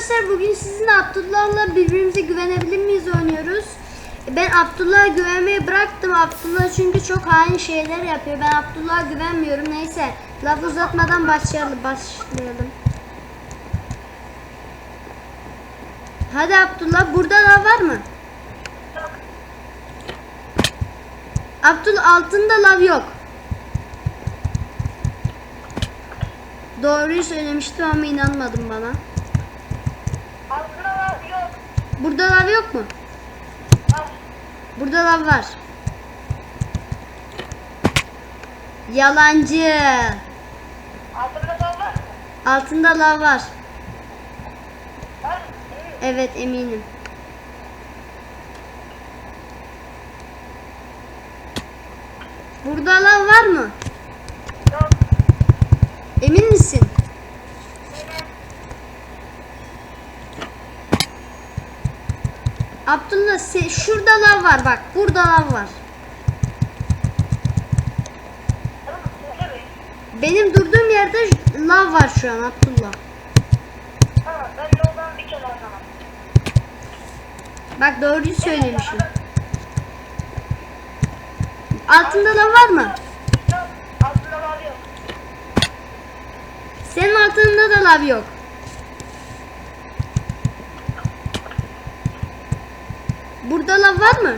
arkadaşlar bugün sizinle Abdullah'la birbirimize güvenebilir miyiz oynuyoruz. Ben Abdullah'a güvenmeyi bıraktım. Abdullah çünkü çok hain şeyler yapıyor. Ben Abdullah'a güvenmiyorum. Neyse laf uzatmadan başlayalım. başlayalım. Hadi Abdullah burada lav var mı? Abdullah altında lav yok. Doğruyu söylemiştim ama inanmadın bana. Aslında var yok. Burada lav yok mu? Var. Burada lav var. Yalancı. Aslında da var. Altında lav var. Var. Evet. Evet eminim. Burada lav var mı? Yok. Emin misin? Evet. Abdullah se- şurada lav var bak. Burada lav var. Benim durduğum yerde lav var şu an Abdullah. Tamam. Ben yoldan bir kere o zaman. Bak doğruyu söylemişim. Altında lav var mı? Yok. Aslında var yok. Senin altında da lav yok. Burada lav var mı?